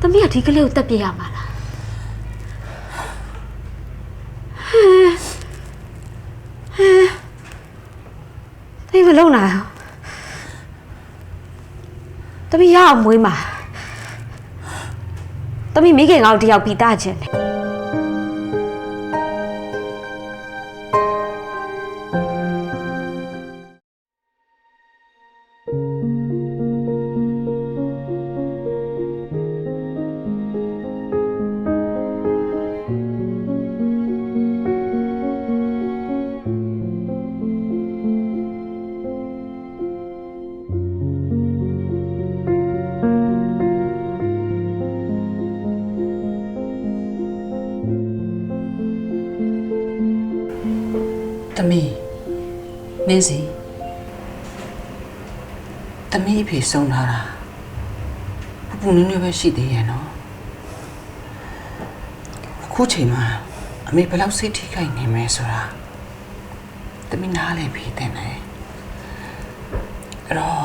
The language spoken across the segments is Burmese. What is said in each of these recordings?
သမီးကဒီကလေးကိုတက်ပြစ်ရမှာလားဟဲ့ဟဲ့သမီးမလုံနိုင်အောင်သမီးရအောင်မွေးမှာသမီးမိခင်ကောင်တယောက်ပြီးသားခြင်းတယ်။ တမီးနင်းစီတမီးအဖေဆုံးလာတာပူပူနွေးနွေးပဲရှိသေးရဲ့နော်။အခုချိန်မှာအမေဘယ်လောက်စိတ်ထိခိုက်နေမလဲဆိုတာတမီးနားလည်ပြီးတဲ့နဲ့အဲ့တော့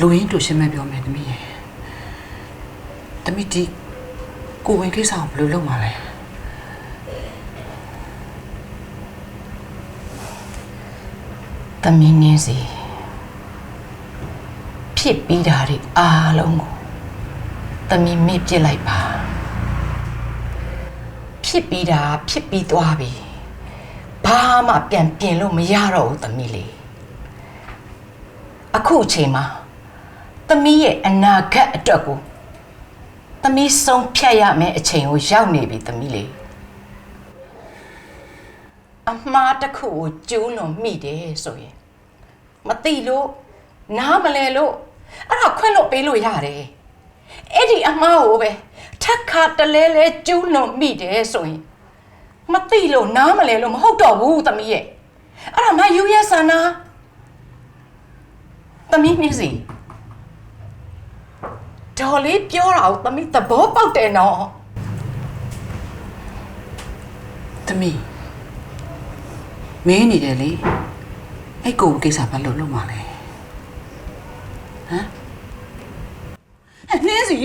လူရင်းတူရှင်းမပြောမယ်တမီးရဲ့တမီးဒီကိုဝင်ကိစ္စကိုဘယ်လိုလုပ်မှာလဲ တမင်းနင်းစီဖြစ်ပြီးတာတွေအားလုံးကိုတမင်းမေ့ပြစ်လိုက်ပါဖြစ်ပြီးတာဖြစ်ပြီးသွားပြီဘာမှပြန်ပြင်လို့မရတော့ဘူးတမီးလေးအခုအချိန်မှာတမီးရဲ့အနာဂတ်အတွက်ကိုတမီးဆုံးဖြတ်ရမယ့်အချိန်ကိုရောက်နေပြီတမီးလေး အမှားတစ်ခုကိုကျူးလွန်မိတယ်ဆိုရင်မသိလို့နားမလဲလို့အဲ့ဒါခွင့်လို့ပေးလို့ရတယ်အဲ့ဒီအမားကိုပဲထက်ခါတလဲလဲကျူးလွန်မိတယ်ဆိုရင်မသိလို့နားမလဲလို့မဟုတ်တော့ဘူးသမီးရဲ့အဲ့ဒါမှယူရဲ့ဆန္ဒသမီးနှင်းစီဒေါ်လေးပြောတာကိုသမီးသဘောပေါက်တယ်နော်တမီး မင်းနေတယ်လေအဲ့ကိုကိစ္စဘာလို့လုပ်မှာလဲဟမ်အဲ့နင်းစီ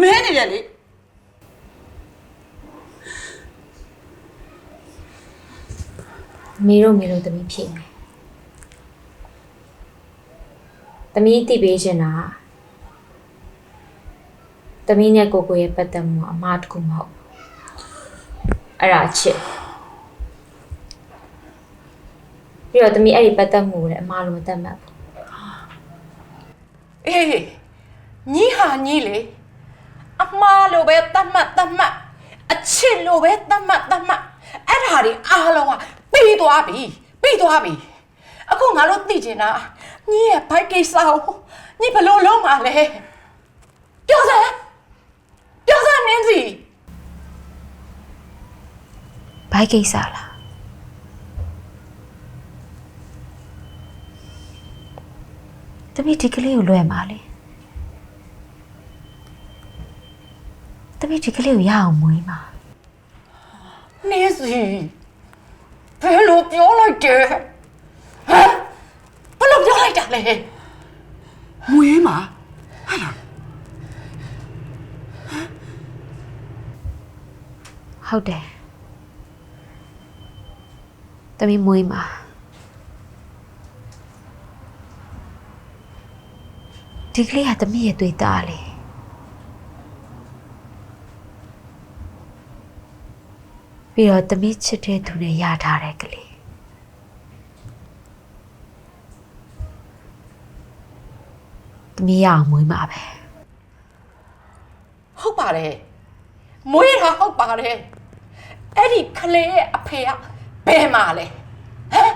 မင်းနေတယ်လေမေတို့မေတို့သမီးဖြစ်မယ်သမီးတိပေးချင်တာကသမီးနဲ့ကိုကိုရဲ့ပတ်သက်မှုကအမှားတစ်ခုမဟုတ်ဘူးအဲ့ဒါအချစ် ပြီးတော့သမီးအဲ့ဒီပတ်သက်မှုကိုလည်းအမှားလို့မတတ်မှတ်ဘူးအေးညီဟာညီလေအမားလိုပဲတတ်မှတ်တတ်မှတ်အချစ်လိုပဲတတ်မှတ်တတ်မှတ်အဲ့ဒါတွေအားလုံးကပြီးသွားပြီပြီးသွားပြီအခုငါတို့သိချင်တာညီရဲ့ဘိုက်ကိစ္စကိုညီဘယ်လိုလုပ်မှာလဲပြောစမ်းပြောစမ်းနင်းစီဘိုက်ကိစ္စလား သမီးဒီကလေးကိုလွယ်ပါလေသမီးဒီကလေးကိုရအောင်မွေးပါနင်းစီဘယ်လိုပြောလိုက်တယ်ဟမ်ဘယ်လိုပြောလိုက်တာလဲမွေးမှာဟုတ်တယ်သမီးမွေးမှာ ဒီကလေးကသမီးရဲ့သွေးသားလေပြီးတော့သမီးချစ်တဲ့သူနဲ့ရထားတဲ့ကလေးသမီးရအောင်မွေးမှာပဲဟုတ်ပါတယ်မွေးတာဟုတ်ပါတယ်အဲ့ဒီကလေးရဲ့အဖေကဘယ်မှာလဲဟမ်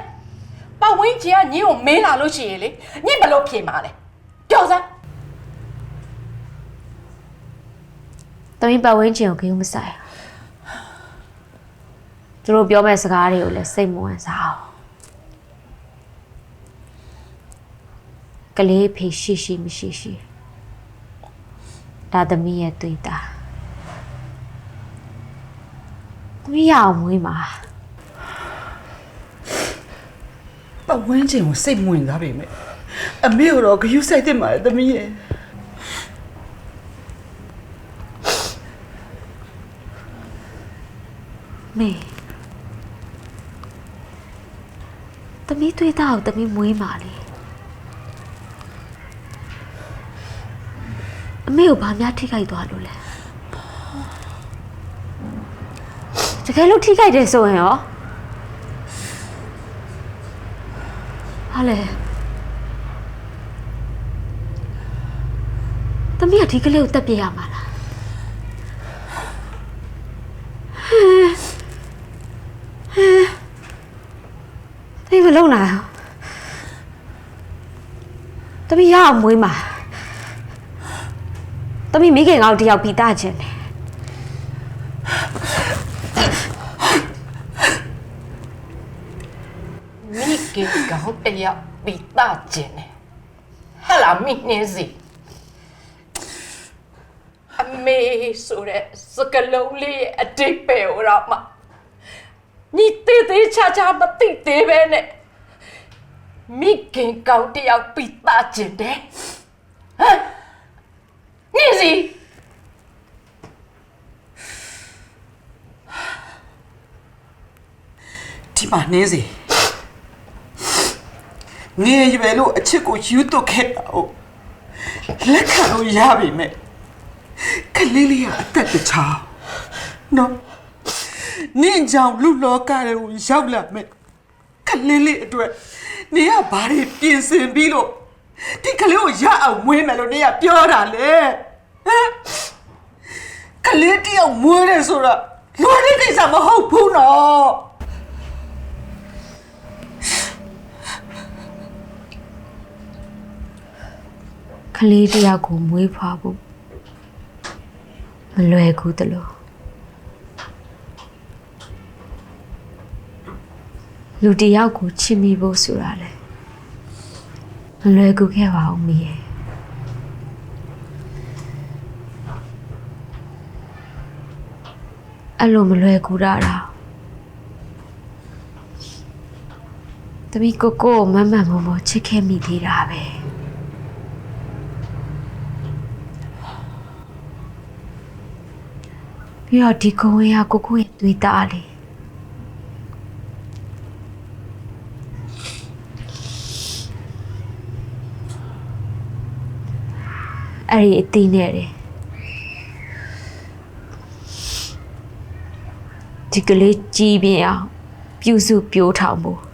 ပဝင်းကြီးကညီကိုမင်းလာလို့ရှိရင်လေညီဘယ်လိုဖြေမှာလဲ ပြောစမ်းသမီးပတ်ဝန်းကျင်ကိုဂရုမစိုက်ဘူးသူတို့ပြောမဲ့စကားတွေကိုလည်းစိတ်မဝင်စားအောင်ကလေးဖေရှိရှိမရှိရှိဒါသမီးရဲ့တွေ့တာသမီးရအောင်မွေးမှာပတ်ဝန်းကျင်ကိုစိတ်မဝင်စားပေမဲ့ အမေကိုတော့ဂယူဆိုင်တင်ပါတယ်သမီးရဲ့မေသမီးတွေ့တာကိုသမီးမွေးပါလေအမေကိုဘာများထိခိုက်သွားလို့လဲတကယ်လို့ထိခိုက်တယ်ဆိုရင်ရောဟာလေ တမီးကဒီကလေးကိုတက်ပြရမှာလားသိမလုံးလာအောင်တမီးရအောင်မွေးမှာတမီးမိခင်ကောက်တယောက်ပြီးသားခြင်းတယ်မိကေကောင်းတယောက်ပိတကျင်တယ်ဟဲ့လားမိနှင်းစီအ မေဆိုတဲ့စကလုံးလေးရဲ့အတိတ်ပဲဟောတော့မှညီတေးသေးချာချာမသိသေးပဲနဲ့မိခင်ကောင်းတယောက်ပိတကျင်တယ်ဟမ်နှင်းစီဒီမှာနှင်းစီငယ်ရွယ်လို့အချစ်ကိုယူသွတ်ခဲ့တာဟုတ်လက်ခံလို့ရပြီမဲ့က လေးလေးကအသက်တခြားနော်နင့်ကြောင့်လူလောကတွေကိုရောက်လာမဲ့ကလေးလေးအတွက်နေကဘာတွေပြင်ဆင်ပြီးလို့ဒီကလေးကိုရအောင်မွေးမယ်လို့နေကပြောတာလေဟမ်ကလေးတယောက်မွေးတယ်ဆိုတာလွယ်တဲ့ကိစ္စမဟုတ်ဘူးနော်ကလေးတယောက်ကိုမွေးဖွားဖို့ မလွယ်ကူတလို့လူတယောက်ကိုချစ်မိဖို့ဆိုတာလေမလွယ်ကူခဲ့ပါဘူးမီးရဲ့အဲ့လိုမလွယ်ကူတာတော့တမီးကိုကိုကိုမမန်မမောချစ်ခဲ့မိသေးတာပဲ ပြီးတော့ဒီကုန်းဝင်းကကိုကိုရဲ့သွေးသားလေအဲ့ဒီအတီးနဲ့တယ်ဒီကလေးကြီးပြင်းအောင်ပြုစုပြိုးထောင်ဖို့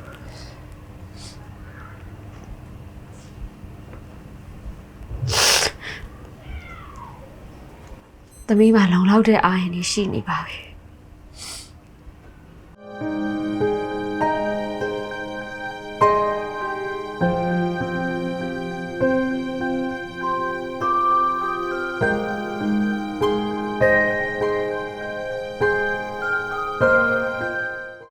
သမီးမလုံလောက်တဲ့အာရုံကြီးရှိနေပါပြီ